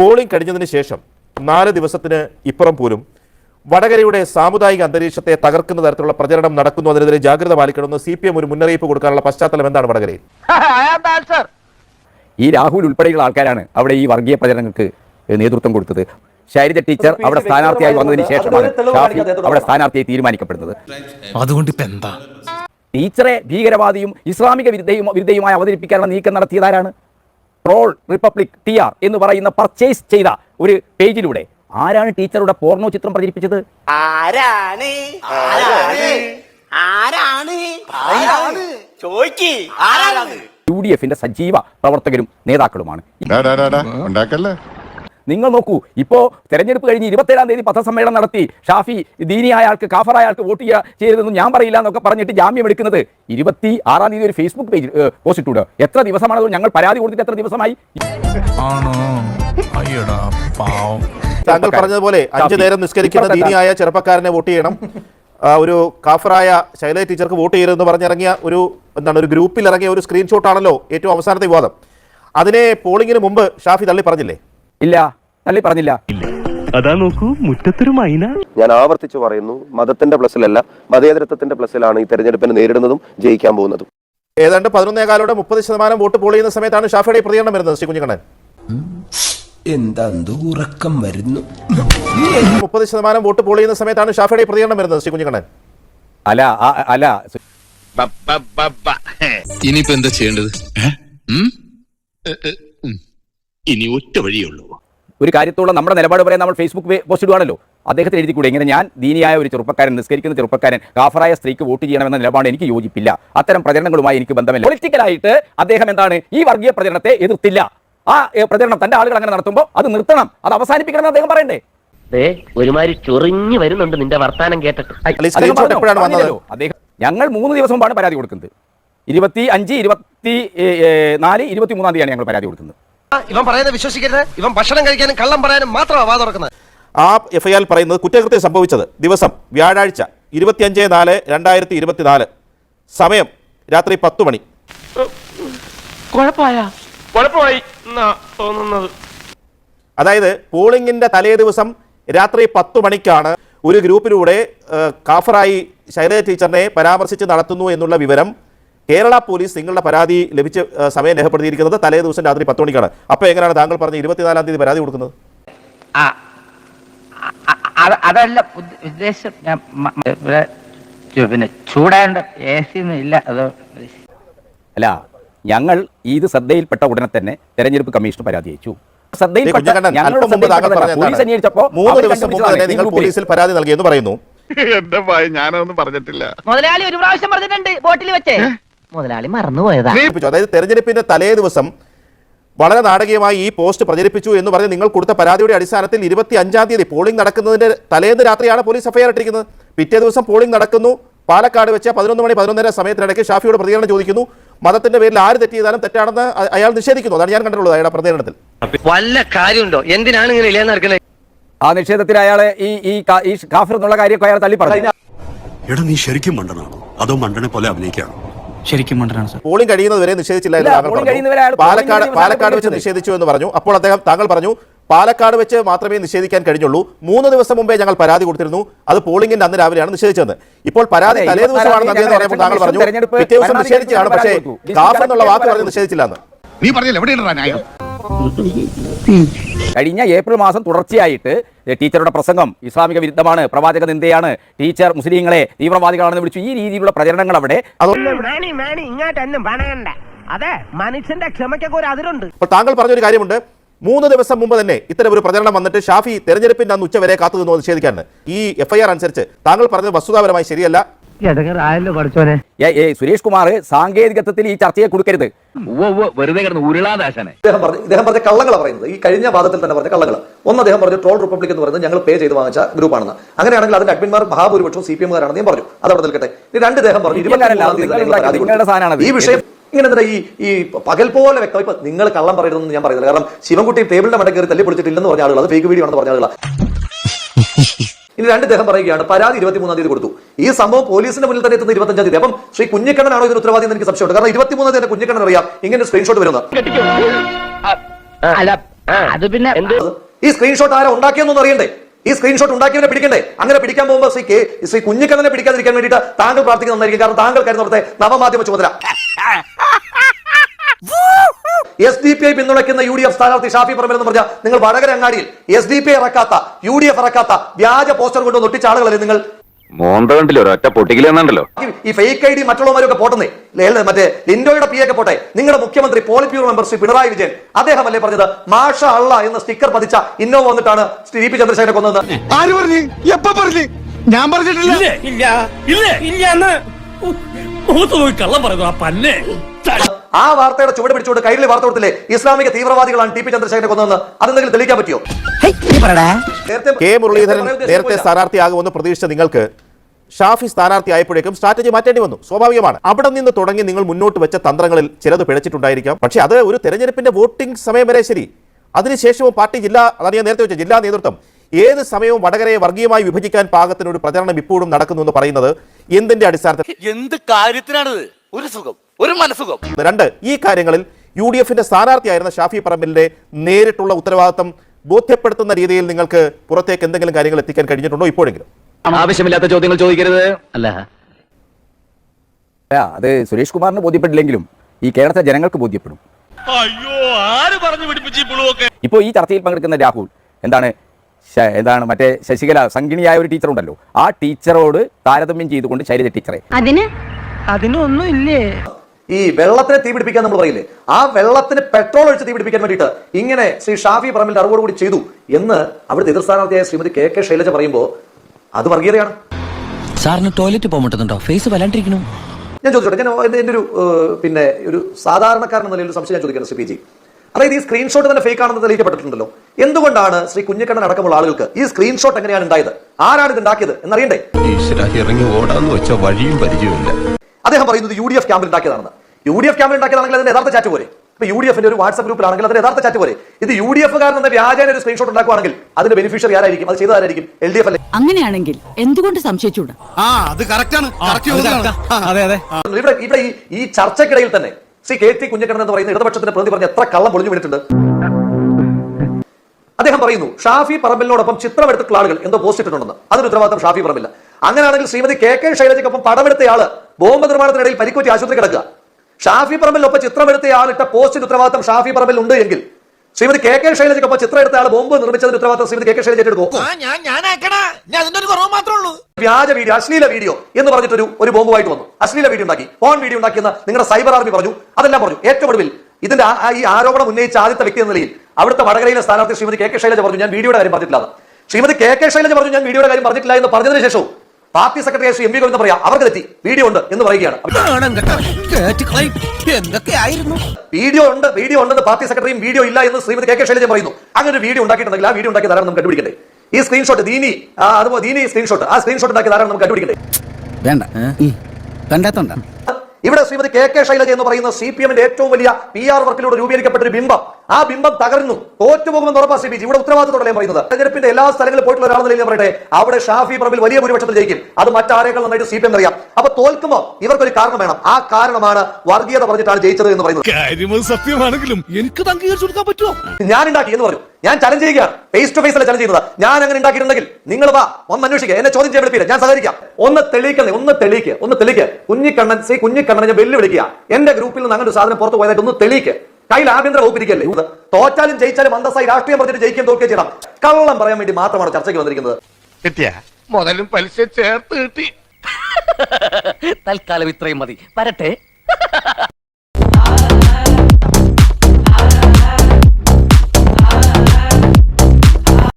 Polling കഴിഞ്ഞതിന് ശേഷം നാല് ദിവസത്തിന് ഇപ്പുറം പോലും വടകരയുടെ സാമുദായിക അന്തരീക്ഷത്തെ തകർക്കുന്ന തരത്തിലുള്ള പ്രചരണം നടക്കുന്നു അതിനെതിരെ ജാഗ്രത പാലിക്കണമെന്ന് സി പി എം ഒരു മുന്നറിയിപ്പ് കൊടുക്കാനുള്ള പശ്ചാത്തലം എന്താണ് വടകരയിൽ? ഈ രാഹുൽ ഉൾപ്പെടെയുള്ള ആൾക്കാരാണ് അവിടെ ഈ വർഗീയ പ്രചരണങ്ങൾക്ക് നേതൃത്വം കൊടുത്തത്. ശൈലജ ടീച്ചർ അവിടെ സ്ഥാനാർത്ഥിയായി വന്നതിന് ശേഷമാണ് ഷാഫി അവിടെ സ്ഥാനാർത്ഥിയെ സ്ഥാനാർത്ഥിയായി തീരുമാനിക്കപ്പെടുന്നത്. അതുകൊണ്ട് ഇപ്പൊ എന്താ? ടീച്ചറെ ഭീകരവാദിയും ഇസ്ലാമിക വിരുദ്ധയും വിരുദ്ധയുമായി അവതരിപ്പിക്കാനുള്ള നീക്കം നടത്തിയതാരാണ് ട്രോൾ റിപ്പബ്ലിക് ടി ആർ എന്ന് പറയുന്ന പർച്ചേസ് ചെയ്ത ഒരു പേജിലൂടെ ആരാണ് ടീച്ചറുടെ പോർണോ ചിത്രം പ്രചരിപ്പിച്ചത്? ആരാണ്? ആരാണ്? ആരാണ്? ആരാണ്? ആരാണ്? യു ഡി എഫിന്റെ സജീവ പ്രവർത്തകരും നേതാക്കളുമാണ്. ഉണ്ടാക്കല്ലേ? നിങ്ങൾ നോക്കൂ ഇപ്പോൾ തെരഞ്ഞെടുപ്പ് കഴിഞ്ഞ് ഇരുപത്തേഴാം തീയതി പത്രസമ്മേളനം നടത്തി ഷാഫി ദീനിയായ ആൾക്ക് കാഫറായ ആൾക്ക് വോട്ട് ചെയ്യുക ചെയ്തതെന്ന് ഞാൻ പറയില്ല എന്നൊക്കെ പറഞ്ഞിട്ട് ജാമ്യം എടുക്കുന്നത് ഇരുപത്തി ആറാം തീയതി ഒരു ഫേസ്ബുക്ക് പേജ് പോസ്റ്റ് ഇട്ടു എത്ര ദിവസമാണത്? ഞങ്ങൾ പരാതി കൊടുത്തിട്ട് എത്ര ദിവസമായി? ആണോ? അയ്യടാ പാവം. താങ്കൾ പറഞ്ഞതുപോലെ അഞ്ചു നേരം നിസ്കരിക്കുന്ന ദീനിയായ ചെറുപ്പക്കാരനെ വോട്ട് ചെയ്യണം. ഒരു കാഫറായ ശൈല ടീച്ചർക്ക് വോട്ട് ചെയ്യരുതെന്ന് പറഞ്ഞിറങ്ങിയ ഒരു എന്താണ് ഒരു ഗ്രൂപ്പിൽ ഇറങ്ങിയ ഒരു സ്ക്രീൻഷോട്ടാണല്ലോ ഏറ്റവും അവസാനത്തെ വിവാദം. അതിനെ പോളിംഗിന് മുമ്പ് ഷാഫി തള്ളി പറഞ്ഞില്ലേ? ഇല്ല. തള്ളി പറഞ്ഞില്ല? അതാ നോക്കൂ മുറ്റത്തൊരു മൈന. ഞാൻ ആവർത്തിച്ചു പറയുന്നു മതത്തിന്റെ പ്ലസിലല്ല മതേതരത്വത്തിന്റെ പ്ലസിലാണ് ഈ തെരഞ്ഞെടുപ്പിനെ നേരിടുന്നതും ജയിക്കാൻ പോകുന്നതും. ഏതാണ്ട് പതിനൊന്നേകാലോടെ മുപ്പത് ശതമാനം വോട്ട് പോൾ ചെയ്യുന്ന സമയത്താണ് ഷാഫിയുടെ പ്രതികരണം വരുന്നത് ശ്രീ കുഞ്ഞുകണ്ണൻ. എന്താ ഉറക്കം വരുന്നു. മുപ്പത് ശതമാനം വോട്ട് പോൾ ചെയ്യുന്ന സമയത്താണ് ഷാഫിയുടെ പ്രതികരണം വരുന്നത് ശ്രീ കുഞ്ഞുകണ്ണൻ. അല്ല അല അല്ല. ഇനിയിപ്പോ എന്താ ചെയ്യേണ്ടത്. ഇനി ഒറ്റ വഴിയുള്ളൂ ഒരു കാര്യത്തോളം നമ്മുടെ നിലപാട് പറയാൻ നമ്മൾ ഫേസ്ബുക്ക് പോസ്റ്റ് ഇടുവാണല്ലോ. അദ്ദേഹത്തിന് എഴുതി കൂടെ ഇങ്ങനെ ഞാൻ ദീനിയായ ഒരു ചെറുപ്പക്കാരൻ നിസ്കരിക്കുന്ന ചെറുപ്പക്കാരൻ കാഫറായ സ്ത്രീക്ക് വോട്ട് ചെയ്യണമെന്ന നിലപാട് എനിക്ക് യോജിപ്പില്ല. അത്തരം പ്രചരണങ്ങളുമായി എനിക്ക് ബന്ധമില്ല. പൊളിറ്റിക്കലായിട്ട് അദ്ദേഹം എന്താണ് ഈ വർഗീയ പ്രചരണത്തെ എതിർത്തില്ല. ആ പ്രചരണം തന്റെ ആളുകൾ അങ്ങനെ നടത്തുമ്പോൾ അത് നിർത്തണം. അത് അവസാനിപ്പിക്കണം എന്ന് അദ്ദേഹം പറയണ്ടേ? ഒരുമാതിരി ചൊറിഞ്ഞു വരുന്നുണ്ട് നിന്റെ വർത്താനം കേട്ടിട്ട്. ഞങ്ങൾ മൂന്ന് ദിവസം മുമ്പാണ് പരാതി കൊടുക്കുന്നത്. ഇരുപത്തി അഞ്ച് ഇരുപത്തി നാല് ഇരുപത്തി മൂന്നാം തീയതിയാണ് ഞങ്ങൾ പരാതി കൊടുക്കുന്നത്. ഇവൻ പറയുന്നത് വിശ്വസിക്കരുത്. ഇവൻ ഭക്ഷണം കഴിക്കാനും കള്ളം പറയാനും മാത്രമാണ് വാ തുറക്കുന്നത്. ആ എഫ് ഐ ആർ പറയുന്നത് കുറ്റകൃത്യം സംഭവിച്ചത്. ദിവസം വ്യാഴാഴ്ച ഇരുപത്തിയഞ്ച് നാല് രണ്ടായിരത്തി ഇരുപത്തിനാല് സമയം രാത്രി പത്ത് മണി. അതായത് പോളിംഗിന്റെ തലേ ദിവസം രാത്രി പത്ത് മണിക്കാണ് ഒരു ഗ്രൂപ്പിലൂടെ കാഫറായി ശൈലജ ടീച്ചറിനെ പരാമർശിച്ച് നടത്തുന്നു എന്നുള്ള വിവരം കേരള പോലീസ് നിങ്ങളുടെ പരാതി ലഭിച്ച സമയം രേഖപ്പെടുത്തിയിരിക്കുന്നത് തലേ ദിവസം രാത്രി പത്ത് മണിക്കാണ്. അപ്പോൾ എങ്ങനെയാണ് താങ്കൾ പറഞ്ഞ ഇരുപത്തിനാലാം തീയതി പരാതി കൊടുക്കുന്നത്? അതല്ല ഉദ്ദ- ഉദ്ദേശം പിന്നെ ചൂടാണ്ട് എ സി ഒന്നും ഇല്ല അത് അല്ല ഞങ്ങൾ ഇത് ശ്രദ്ധയിൽപ്പെട്ട ഉടനെ തന്നെ തെരഞ്ഞെടുപ്പ് കമ്മീഷന് പരാതി അയച്ചു. പോലീസ് അന്വേഷിച്ചപ്പോ മൂന്ന് ദിവസം മുമ്പ് നിങ്ങൾ പോലീസിൽ പരാതി നൽകിയെന്ന് പറയുന്നു. എന്റെ ഞാനൊന്നും പറഞ്ഞിട്ടില്ല. മുതലാളി ഒരു പ്രാവശ്യം പറഞ്ഞിട്ടുണ്ട് ബോട്ടിൽ വെച്ചേ. മുതലാളി മറന്നുപോയതാ. അതായത് തെരഞ്ഞെടുപ്പിന്റെ തലേ ദിവസം വളരെ നാടകീയമായി ഈ പോസ്റ്റ് പ്രചരിപ്പിച്ചു എന്ന് പറഞ്ഞ് നിങ്ങൾ കൊടുത്ത പരാതിയുടെ അടിസ്ഥാനത്തിൽ ഇരുപത്തി അഞ്ചാം തീയതി പോളിംഗ് നടക്കുന്നതിന്റെ തലേന്ന് രാത്രിയാണ് പോലീസ് എഫ്ഐആർ ഇട്ടിരിക്കുന്നത്. പിറ്റേ ദിവസം പോളിംഗ് നടക്കുന്നു. പാലക്കാട് വെച്ച് പതിനൊന്ന് മണി പതിനൊന്നര സമയത്തിനിടയ്ക്ക് ഷാഫിയോട് പ്രതികരണം ചോദിക്കുന്നു. മതത്തിന്റെ പേരിൽ ആര് തെറ്റ് ചെയ്താലും തെറ്റാണെന്ന് അയാൾ നിഷേധിക്കുന്നു. അതാണ് ഞാൻ കണ്ടിട്ടുള്ളത് അയാളുടെ പ്രതികരണത്തിൽ. വല്ല കാര്യമുണ്ടോ? എന്തിനാണ് ഇങ്ങനെ ആ നിഷേധത്തിൽ അയാളെ ഈ ഈ കാഫിർ എന്നുള്ള കാര്യമൊക്കെ അയാൾ തള്ളി പറഞ്ഞു എടാ നീ ശരിക്കും മണ്ടനാണോ? അതോ മണ്ടനെ പോലെ അഭിനയിക്കാണോ ശരിക്കും മണ്ടനാണ് സാർ. പോളിംഗ് കഴിയുന്നതുവരെ നിഷേധിച്ചില്ല എന്ന് ഇല്ല, താങ്കൾ പോളിംഗ് പറഞ്ഞു. കഴിയുന്നവരെ അയാൾ പാലക്കാട് പാലക്കാട് വെച്ച് നിഷേധിച്ചു. എന്ന് പറഞ്ഞു. അപ്പോൾ അദ്ദേഹം താങ്കൾ പറഞ്ഞു പാലക്കാട് വെച്ച് മാത്രമേ നിഷേധിക്കാൻ കഴിഞ്ഞുള്ളൂ. മൂന്ന് ദിവസം മുമ്പേ ഞങ്ങൾ പരാതി കൊടുത്തിരുന്നു. അത് പോളിംഗിന്റെ അന്ന് രാവിലെയാണ് നിഷേധിച്ചത്. ഇപ്പോൾ പരാതി തലേ ദിവസമാണ് പറയുമ്പോൾ താങ്കൾ പറഞ്ഞു പിറ്റേ ദിവസം നിഷേധിച്ചാണ്. നിഷേധിച്ചതാണ് പക്ഷേ കാഫ് എന്നുള്ള വാക്ക് പറഞ്ഞ് നിഷേധിച്ചില്ല നീ പറഞ്ഞില്ല എവിടെയാണ് ന്യായം? കഴിഞ്ഞ ഏപ്രിൽ മാസം തുടർച്ചയായിട്ട് ടീച്ചറുടെ പ്രസംഗം ഇസ്ലാമിക വിരുദ്ധമാണ് പ്രവാചക നിന്ദയാണ്. ടീച്ചർ മുസ്ലിങ്ങളെ തീവ്രവാദികളാണെന്ന് വിളിച്ചു. ഈ രീതിയിലുള്ള പ്രചരണങ്ങൾ അവിടെ അത് മനുഷ്യന്റെ ക്ഷമയ്ക്കൊക്കെ ഒരു അതിരുണ്ട്. താങ്കൾ പറഞ്ഞൊരു കാര്യമുണ്ട്. മൂന്ന് ദിവസം മുമ്പ് തന്നെ ഇത്തരം ഒരു പ്രചരണം വന്നിട്ട് ഷാഫി തെരഞ്ഞെടുപ്പിന്റെ അന്ന് ഉച്ചവരെ കാത്തു നിന്നു നിഷേധിക്കാണ് ഈ എഫ്ഐആർ അനുസരിച്ച് താങ്കൾ പറഞ്ഞത് വസ്തുതാപരമായി ശരിയല്ല. പഠിച്ചോനെ ഏ, സുരേഷ് കുമാർ സാങ്കേതികത്വത്തിൽ ഈ ചർച്ചയെ കൊടുക്കരുത്. വെറുതെ കിടന്ന് ഉരുളാദാശനെ ഇദ്ദേഹം പറഞ്ഞു ഇദ്ദേഹം പറഞ്ഞ കള്ളങ്ങളാണ് പറയുന്നത്. ഈ കഴിഞ്ഞ വാദത്തിൽ തന്നെ പറഞ്ഞ കള്ളങ്ങൾ ഒന്ന് അദ്ദേഹം പറഞ്ഞു ട്രോൾ റിപ്പബ്ലിക് എന്ന് പറയുന്നത് ഞങ്ങൾ പേ ചെയ്ത് വാങ്ങിച്ച ഗ്രൂപ്പാണെന്ന് അങ്ങനെയാണെങ്കിൽ അതിന്റെ അഡ്മിന്മാർ മഹാഭൂരിപക്ഷവും സി പി എംകാരാണെന്ന് ഞാൻ പറഞ്ഞു. അത് അവിടെ നിൽക്കട്ടെ. ഇനി രണ്ട് അദ്ദേഹം പറഞ്ഞു. ഈ വിഷയം ഇങ്ങനെ എന്താ ഈ ഈ പകൽ പോലെ വ്യക്തമായി ഇപ്പൊ നിങ്ങൾ കള്ളം പറയരുതെന്ന് ഞാൻ പറയുന്നില്ല. കാരണം ശിവൻകുട്ടി ടേബിളിന്റെ മടക്കേറി തല്ലി പൊളിച്ചിട്ടില്ലെന്ന് പറഞ്ഞ ആളുകൾ അത് ഫേക്ക് വീഡിയോ ആണെന്ന് പറഞ്ഞ ആളുകളാണ്. ഇനി രണ്ട് ദേഹം പറയുകയാണ്. പരാതി ഇരുപത്തിമൂന്നാം തീയതി കൊടുത്തു. ഈ സംഭവം പോലീസിന്റെ മുന്നിൽ തന്നെ എത്തുന്ന ഇരുപത്തഞ്ചാം തീയതി. അപ്പം ശ്രീ കുഞ്ഞിക്കണ്ണനാണോ ഇതിന് ഉത്തരവാദി എന്ന് എനിക്ക് സംശയമുണ്ട്. കാരണം ഇരുപത്തിമൂന്നാം തീയതി കുഞ്ഞിക്കണ്ണൻ അറിയാം. ഇങ്ങനെ സ്ക്രീൻഷോട്ട് വരുന്നത്. അത് പിന്നെ ഈ സ്ക്രീൻഷോട്ട് ആരാ ഉണ്ടാക്കിയെന്നൊന്നും അറിയണ്ടേ? ഈ സ്ക്രീൻഷോട്ട് ഉണ്ടാക്കിയവനെ പിടിക്കണ്ടേ? അങ്ങനെ പിടിക്കാൻ പോകുമ്പോൾ ശ്രീ കെ ശ്രീ കുഞ്ഞിക്കണ്ണനെ പിടിക്കാതിരിക്കാൻ വേണ്ടിയിട്ട് താങ്കൾ പ്രാർത്ഥിക്കുന്നതായിരിക്കും കാരണം താങ്കൾക്കായിരുന്നു അവിടുത്തെ നവമാധ്യമ ചുമതല. എസ് ഡി പി ഐ പിന്തുണയ്ക്കുന്ന യു ഡി എഫ് സ്ഥാനാർത്ഥി ഷാഫി പറമ്പിൽ എന്ന് പറഞ്ഞാൽ നിങ്ങൾ വടകര അങ്ങാടിയിൽ എസ് ഡി പി ഐ ഇറക്കാത്ത യു ഡി എഫ് ഇറക്കാത്ത വ്യാജ പോസ്റ്റർ കൊണ്ട് ഒട്ടിച്ച ആളുകളല്ലേ നിങ്ങൾ? പൊട്ടിക്കലെന്നുണ്ടല്ലോ. ഈ ഫേക്ക് ഐ ഡി മറ്റുള്ളവരൊക്കെ പോട്ടെന്നേ. മറ്റേ ലിൻഡോയുടെ പി ഒക്കെ പോട്ടെ. നിങ്ങളുടെ മുഖ്യമന്ത്രി polit bureau member Shri Pinarayi Vijayan അദ്ദേഹം അല്ലേ പറഞ്ഞത്? മാഷ അള്ള എന്ന സ്റ്റിക്കർ പതിച്ച ഇന്നോവ വന്നിട്ടാണ് ശ്രീ പി ചന്ദ്രശേഖരനെ കൊന്നത്. ആര് പറഞ്ഞു? എപ്പ പറഞ്ഞു? ഞാൻ പറഞ്ഞിട്ടില്ല. ഇല്ല ഇല്ല ഇല്ല കള്ളം പറയുന്നു ആ പന്നെ. ആ വാർത്തയുടെ ചുവട് പിടിച്ചുകൊണ്ട് കൈരളി വാർത്ത കൊടുത്തില്ലേ? ഇസ്ലാമിക തീവ്രവാദികളാണ് ടി പി ചന്ദ്രശേഖരനെ കൊന്നതെന്ന് അതെന്തെങ്കിലും തെളിയിക്കാൻ പറ്റിയോ? കെ മുരളീധരൻ നേരത്തെ. സ്ഥാനാർത്ഥിയാകുമെന്ന് പ്രതീക്ഷിച്ച നിങ്ങൾക്ക് ഷാഫി സ്ഥാനാർത്ഥി ആയപ്പോഴേക്കും സ്ട്രാറ്റജി മാറ്റേണ്ടി വന്നു. സ്വാഭാവികമാണ്. അവിടെ നിന്ന് തുടങ്ങി നിങ്ങൾ മുന്നോട്ട് വെച്ച തന്ത്രങ്ങളിൽ ചിലത് പിഴച്ചിട്ടുണ്ടായിരിക്കാം. പക്ഷേ അത് ഒരു തെരഞ്ഞെടുപ്പിന്റെ വോട്ടിംഗ് സമയം വരെ ശരി. അതിനുശേഷവും പാർട്ടി ജില്ലാ അതാണ് ഞാൻ നേരത്തെ വെച്ച ജില്ലാ നേതൃത്വം ഏത് സമയവും വടകരയെ വർഗീയമായി വിഭജിക്കാൻ പാകത്തിനൊരു പ്രചരണം ഇപ്പോഴും നടക്കുന്നു എന്ന് പറയുന്നത് എന്തിന്റെ അടിസ്ഥാനത്തിൽ? എന്ത് കാര്യത്തിനാണിത്? ഒരു സുഖം. ഒരു മനസ്സുഖം. രണ്ട് ഈ കാര്യങ്ങളിൽ യു ഡി എഫിന്റെ സ്ഥാനാർത്ഥിയായിരുന്ന ഷാഫി പറമ്പിലിന്റെ നേരിട്ടുള്ള ഉത്തരവാദിത്തം ബോധ്യപ്പെടുത്തുന്ന രീതിയിൽ നിങ്ങൾക്ക് പുറത്തേക്ക് എന്തെങ്കിലും കാര്യങ്ങൾ എത്തിക്കാൻ കഴിഞ്ഞിട്ടുണ്ടോ ഇപ്പോഴെങ്കിലും? ആവശ്യമില്ലാത്ത ചോദ്യങ്ങൾ ചോദിക്കരുത്. അല്ല. അത് സുരേഷ് കുമാറിന് ബോധ്യപ്പെട്ടില്ലെങ്കിലും ഈ കേരളത്തിലെ ജനങ്ങൾക്ക് ബോധ്യപ്പെടും. അയ്യോ ആര് പറഞ്ഞു പിടിപ്പിച്ചു ഇപ്പോൾ ഈ ചർച്ചയിൽ പങ്കെടുക്കുന്ന രാഹുൽ എന്താണ് എന്താണ് മറ്റേ ശശികല സംഗിണിയായ ഒരു ടീച്ചർ ഉണ്ടല്ലോ ആ ടീച്ചറോട് താരതമ്യം ചെയ്തുകൊണ്ട് ശൈലജ ടീച്ചറെ. അതിന്? അതിനൊന്നും ഇല്ലേ? ഈ വെള്ളത്തിനെ തീ പിടിപ്പിക്കാൻ നമ്മൾ പറയില്ലേ? ആ വെള്ളത്തിന് പെട്രോൾ ഒഴിച്ച് തീ പിടിപ്പിക്കാൻ വേണ്ടിയിട്ട് ഇങ്ങനെ ശ്രീ ഷാഫി പറമ്പിൽ അറിവോട് കൂടി ചെയ്തു എന്ന് അവിടുത്തെ എതിർ സ്ഥാനാർത്ഥിയായ ശ്രീമതി കെ കെ ശൈലജ പറയുമ്പോൾ അത് വർഗീയതയാണ്. സാറിന് ടോയ്ലറ്റ് പോകുന്നുണ്ടോ ഫേസ് വരാണ്ടിരിക്കുന്നു ഞാൻ ചോദിച്ചോട്ടെ ഞാൻ എന്റെ ഒരു പിന്നെ ഒരു സാധാരണക്കാരൻ എന്ന നിലയിൽ സംശയം ഞാൻ ചോദിക്കുന്നത് ശ്രീ പി ജി. അതായത് ഈ സ്ക്രീൻഷോട്ട് തന്നെ ഫേക്ക് ആണെന്ന് തെളിയിക്കപ്പെട്ടിട്ടുണ്ടല്ലോ. എന്തുകൊണ്ടാണ് ശ്രീ കുഞ്ഞിക്കണ്ണൻ അടക്കമുള്ള ആളുകൾക്ക് ഈ സ്ക്രീൻഷോട്ട് എങ്ങനെയാണ് ഉണ്ടായത്? ആരാണ് ഇത് ഉണ്ടാക്കിയത്? എന്നറിയണ്ടേ? ഇറങ്ങി ഓടാന്ന് വെച്ച വഴിയും പരിചയമില്ല അദ്ദേഹം പറയുന്നത് യു ഡി എഫ് ക്യാമ്പിൽ ഉണ്ടാക്കിയതാണെന്ന്. യു ഡി എഫ് ക്യാമ്പിൽ ഉണ്ടാക്കിയതാണെങ്കിൽ അതിന്റെ യഥാർത്ഥ ചാറ്റ് പോരെ. ഇപ്പൊ യു ഡി എഫിന്റെ ഒരു വാട്സ്ആപ്പ് ഗ്രൂപ്പിലാണെങ്കിൽ അതിന്റെ യഥാർത്ഥ ചാറ്റ് പോരെ. ഇത് യു ഡി എഫ് കാരൻ വ്യാജേന ഒരു സ്ക്രീൻഷോട്ട് ഉണ്ടാക്കുവാണെങ്കിൽ അതിന്റെ ബെനിഫിഷ്യറി ആരായിരിക്കും? അത് ചെയ്തതായിരിക്കും എൽ ഡി എഫ് അല്ലേ? അങ്ങനെയാണെങ്കിൽ എന്തുകൊണ്ട് സംശയിച്ചൂടാ ആ അത് കറക്റ്റ് ആണ്. അതെ അതെ ഇവിടെ ഇവിടെ ഈ ചർച്ചക്കിടയിൽ തന്നെ ശ്രീ കെ ടി കുഞ്ഞക്കണ്ണൻ എന്ന് പറയുന്ന ഇടതുപക്ഷത്തിന്റെ പ്രതി പറഞ്ഞ എത്ര കള്ളം പൊളിഞ്ഞു വിട്ടിട്ടുണ്ട് അദ്ദേഹം പറയുന്നു ഷാഫി പറമ്പിലിനോടൊപ്പം ചിത്രം എടുത്തിട്ടുള്ള ആളുകൾ എന്തോ പോസ്റ്റ് ഇട്ടിട്ടുണ്ടെന്ന്. അതിന് ഉത്തരവാദിത്തം ഷാഫി പറമ്പില്ല അങ്ങനെയാണെങ്കിൽ ശ്രീമതി കെ കെ ശൈലജയ്ക്കൊപ്പം പടമെടുത്തയാൾ ബോംബ് നിർമ്മാണത്തിനിടയിൽ പരിക്കുറ്റി ആശുപത്രി കിടക്കുക. ഷാഫി പറമ്പിലൊപ്പം ചിത്രമെടുത്ത ആളിട്ട പോസ്റ്റിന്റെ ഉത്തരവാദിത്തം ഷാഫി പറമ്പിൽ ഉണ്ട് എങ്കിൽ ശ്രീമതി കെ കെ ശൈലജയ്ക്കൊപ്പം ചിത്രം എടുത്ത ആൾ ബോംബ് നിർമ്മിച്ചതിന്റെ ഉത്തരവാദിത്തം ശ്രീമതി കെ കെ ശൈലജ ഏറ്റെടുക്കും. വ്യാജ വീഡിയോ അശ്ലീല വീഡിയോ എന്ന് പറഞ്ഞിട്ട് ഒരു ബോംബുമായിട്ട് വന്നു. അശ്ലീല വീഡിയോ ഉണ്ടാക്കി. ഫോൺ വീഡിയോ ഉണ്ടാക്കിയെന്ന് നിങ്ങളുടെ സൈബർ ആർമി പറഞ്ഞു. അതെല്ലാം പറഞ്ഞു. ഏറ്റവും ഒടുവിൽ ഇതിന്റെ ഈ ആരോപണം ഉന്നയിച്ച ആദ്യത്തെ വ്യക്തി എന്ന നിലയിൽ അവിടുത്തെ വടകരയിലെ സ്ഥാനാർത്ഥി ശ്രീമതി കെ കെ ശൈലജ പറഞ്ഞു. ഞാൻ വീഡിയോയുടെ കാര്യം പറഞ്ഞിട്ടില്ല ശ്രീമതി കെ കെ ശൈലജ പറഞ്ഞു ഞാൻ വീഡിയോയുടെ കാര്യം പറഞ്ഞിട്ടില്ല എന്ന് പറഞ്ഞതിന് ശേഷവും party secretary Shri M V Govindan പറയാം അവർക്ക് തെറ്റി. വീഡിയോ ഉണ്ട് എന്ന് പറയുകയാണ്. എന്തൊക്കെയായിരുന്നു വീഡിയോ ഉണ്ട് വീഡിയോ ഉണ്ടെന്ന് പാർട്ടി സെക്രട്ടറിയും വീഡിയോ ഇല്ല എന്ന് ശ്രീമതി കെ കെ ശൈലജ പറയുന്നു. അങ്ങനെ ഒരു വീഡിയോ ഉണ്ടാക്കിയിട്ടുണ്ടെങ്കിൽ ആ വീഡിയോ ഉണ്ടാക്കി ധാരാളം നമുക്ക് കണ്ടുപിടിക്കണ്ടേ? ഈ സ്ക്രീൻഷോട്ട് ദീനി ആ, അതുപോലെ ദീനി സ്ക്രീൻഷോട്ട് ആ സ്ക്രീൻഷോട്ട് ഉണ്ടാക്കി ധാരാളം നമുക്ക് കണ്ടുപിടിക്കട്ടെ വേണ്ട. കണ്ടാത്തോണ്ട. ഇവിടെ ശ്രീമതി കെ കെ ശൈലജ എന്ന് പറയുന്ന സി പി എമ്മിന്റെ ഏറ്റവും വലിയ പി ആർ വർക്കിലൂടെ രൂപീകരിക്കപ്പെട്ട ഒരു ബിംബം. ആ ബിംബം തകർന്നു. തോറ്റുപോകുമെന്ന് ഉറപ്പാ സി പി ജി. ഇവിടെ ഉത്തരവാദിത്തോടെ പറയുന്നത്? തെരഞ്ഞെടുപ്പിന്റെ എല്ലാ സ്ഥലങ്ങളിൽ പോയിട്ടുള്ള ഒരാളെന്ന നിലയിൽ പറയട്ടെ അവിടെ ഷാഫി പറമ്പിൽ വലിയ ഭൂരിപക്ഷത്തിൽ ജയിക്കും. അത് മറ്റാരേക്കാൾ നന്നായിട്ട് സി പി എം അറിയാം. അപ്പൊ തോൽക്കുമോ ഇവർക്കൊരു കാരണം വേണം. ആ കാരണമാണ് വർഗീയത പറഞ്ഞിട്ടാണ് ജയിച്ചത് എന്ന് പറയുന്നത്. സത്യമാണെങ്കിലും എനിക്ക് പറ്റുമോ? ഞാൻ ഉണ്ടാക്കി എന്ന് പറഞ്ഞു. ഞാൻ ചലഞ്ച് ചെയ്യുകയാണ്. ഫേസ് ടു ഫേസ് അല്ല ചലഞ്ച് ചെയ്യുന്നത്? ഞാൻ അങ്ങനെ ഉണ്ടാക്കിയിട്ടുണ്ടെങ്കിൽ നിങ്ങൾ വാ ഒന്ന് അന്വേഷിക്കുക എന്നെ ചോദ്യം ചെയ്യാൻ വിളിപ്പില്ല. ഞാൻ സഹകരിക്കാം. ഒന്ന് തെളിയിക്കുന്നേ ഒന്ന് തെളിയിക്കുക ഒന്ന് തെളിയിക്കുക കുഞ്ഞിക്കണ്ണൻ സി കുഞ്ഞിക്കണ്ണൻ ഞാൻ വെല്ലുവിളിക്കുക. എന്റെ ഗ്രൂപ്പിൽ നിന്ന് അങ്ങനെ ഒരു സാധനം പുറത്ത് പോയതായിട്ട് ഒന്ന് തെളിയിക്കുക കയ്യിൽ ആഭ്യന്തര വകുപ്പ് ഇരിക്കല്ലേ? തോറ്റാലും ജയിച്ചാലും അന്തസ്സായി രാഷ്ട്രീയം പറഞ്ഞിട്ട് ജയിക്കാൻ തോൽക്കുകയും ചെയ്യണം. കള്ളം പറയാൻ വേണ്ടി മാത്രമാണ് ചർച്ചയ്ക്ക് വന്നിരിക്കുന്നത്. കിട്ടിയാ? മുതലും പലിശ ചേർത്ത് കിട്ടി. തൽക്കാലം ഇത്രയും മതി. വരട്ടെ.